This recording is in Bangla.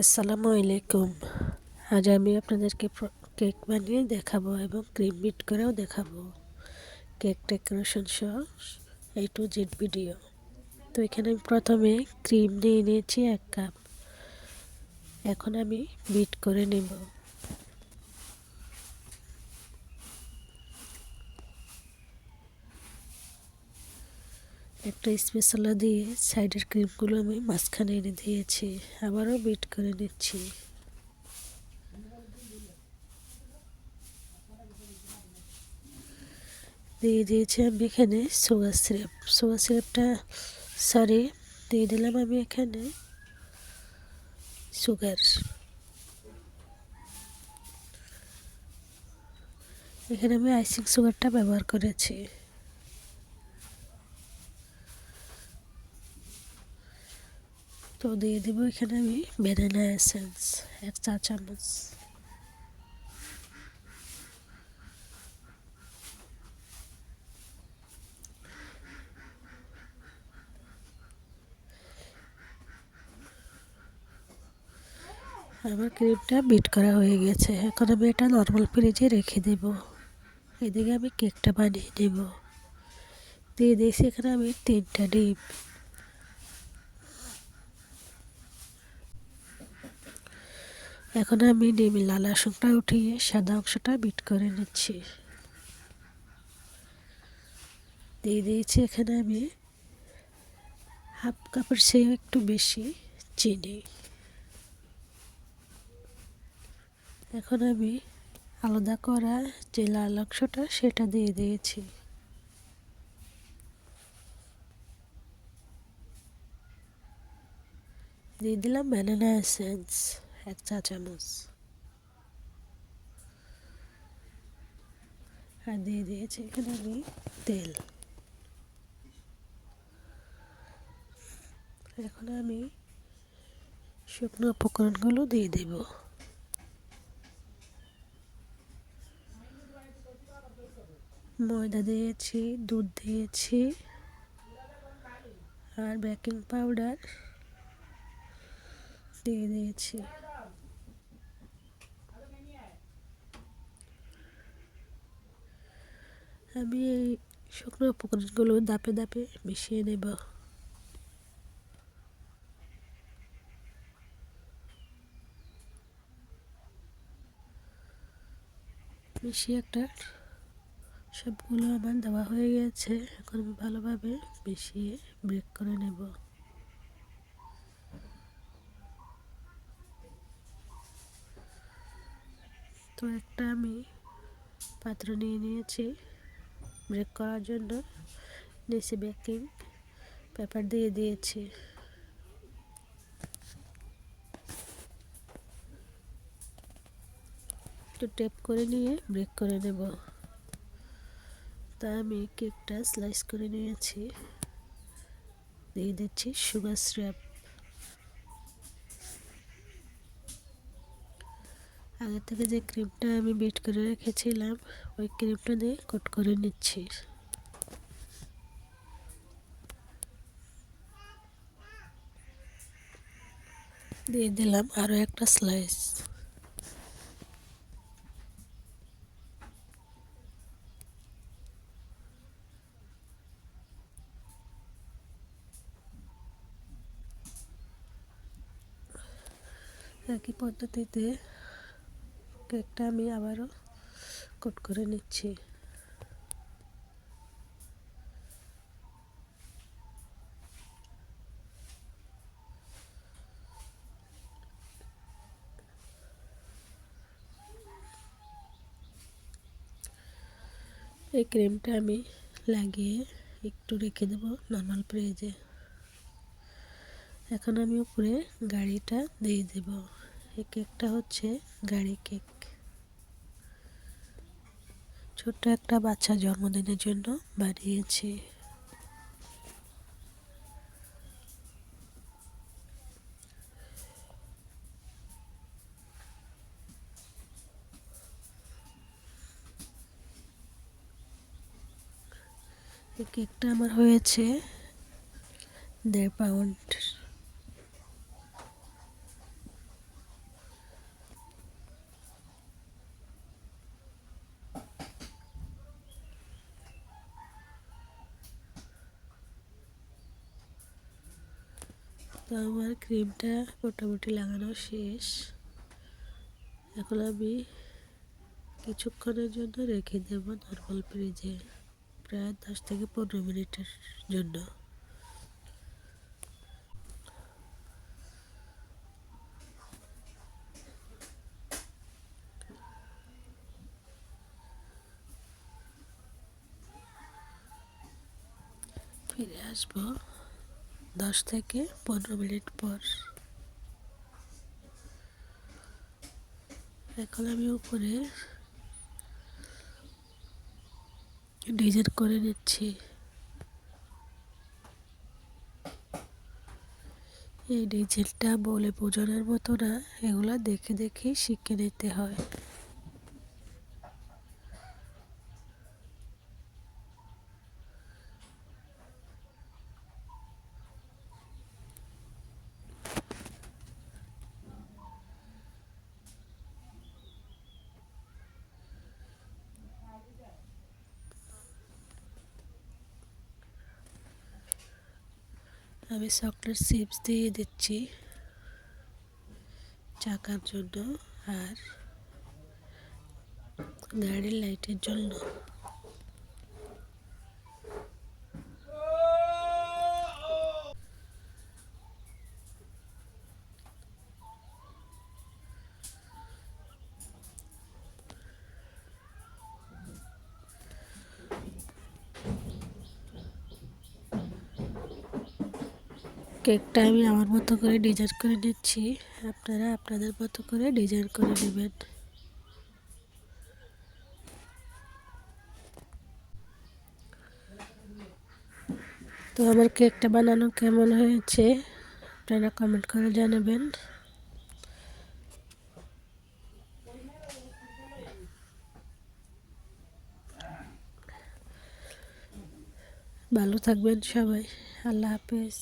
আসসালামু আলাইকুম। আজ আমি আপনাদেরকে কেক বানিয়ে দেখাবো এবং ক্রিম বিট করেও দেখাবো। কেক ডেকোরেশন সহ এই টু জেড ভিডিও তো এখানে আমি প্রথমে ক্রিম নিয়ে নিয়েছি এক কাপ। এখন আমি বিট করে নেব। একটা স্পেশালা দিয়ে সাইডের ক্রিমগুলো আমি মাঝখানে এনে দিয়েছি, আবারও বিট করে নিচ্ছি। দিয়ে দিয়েছি আমি এখানে সুগার সিরাপ সুগার সিরাপটা সরি দিয়ে দিলাম আমি এখানে সুগার এখানে আমি আইসিং সুগারটা ব্যবহার করেছি। তো দিয়ে দেবো এখানে আমি ব্যানানা এসেন্স, এক চা চামচ। আমার ক্রিমটা বিট করা হয়ে গেছে, এখন আমি এটা নর্মাল ফ্রিজে রেখে দেব। এদিকে আমি কেকটা বানিয়ে নেব। দিয়ে দিয়েছি এখানে আমি তিনটা ডিম। এখন আমি ডিমের লাল অংশটা উঠিয়ে সাদা অংশটা বিট করে নিচ্ছি। দিয়ে দিয়েছি এখানে আমি হাফ কাপের চেয়েও একটু বেশি চিনি। এখন আমি আলাদা করা যে লাল অংশটা সেটা দিয়ে দিয়েছি। দিয়ে দিলাম ব্যানানা এসেন্স এক চা চামচ। আর দিয়ে দিয়েছি এখানে আমি তেল। এখন আমি শুকনো উপকরণগুলো দিয়ে দেব। ময়দা দিয়েছি, দুধ দিয়েছি, আর বেকিং পাউডার দিয়ে দিয়েছি। আমি এই শুকনো উপকরণগুলো দাপে দাপে মিশিয়ে নেব। মিশিয়ে একটা সবগুলো আমার দেওয়া হয়ে গেছে। এখন আমি ভালোভাবে মিশিয়ে ব্রেক করে নেব। তো একটা আমি পাত্র নিয়ে নিয়েছি। ব্রেক করার জন্য নিচে বেকিং পেপার দিয়ে দিয়েছি। একটু টেপ করে নিয়ে ব্রেক করে নেব। তা আমি কেকটা স্লাইস করে নিয়েছি। দিয়ে দিচ্ছি সুগার স্র্যাপ আগে থেকে যে ক্রিমটা আমি বিট করে রেখেছিলাম, ওই ক্রিমটা দিয়ে কোট করে নিচ্ছি। দিয়ে দিলাম আরও একটা স্লাইস একই পদ্ধতিতে কেকটা আমি আবারও কোট করে নিচ্ছি। এই ক্রিমটা আমি লাগিয়ে একটু রেখে দেবো নর্মাল ফ্রিজে। এখন আমি উপরে গাড়িটা দিয়ে দেব। এই কেকটা হচ্ছে গাড়ি কেক। ছোট্ট একটা বাচ্চা জন্মদিনের জন্য বানিয়েছি। কেকটা আমার হয়েছে দেড় পাউন্ড। আমার ক্রিমটা মোটামুটি লাগানো শেষ। এখন আমি কিছুক্ষণের জন্য রেখে দেব নর্মাল ফ্রিজে প্রায় দশ থেকে পনেরো মিনিটের জন্য। ফিরে আসব। দশ থেকে পনেরো মিনিট পর। এখন আমি উপরে ডিজাইন করে নিচ্ছি। এই ডিজাইনটা বলে বোঝানোর মতো না, এগুলো দেখে দেখে শিখে নিতে হয়। আমি চকলেট চিপস দিয়ে দিচ্ছি চাকার জন্য আর গাড়ির লাইটের জন্য। কেকটা আমি আমার মতো করে ডিজাইন করে নিচ্ছি। আপনারা আপনাদের মতো করে ডিজাইন করে নেবেন। তো আমার কেকটা বানানো কেমন হয়েছে, আপনারা কমেন্ট করে জানাবেন। ভালো থাকবেন সবাই। আল্লাহ হাফেজ।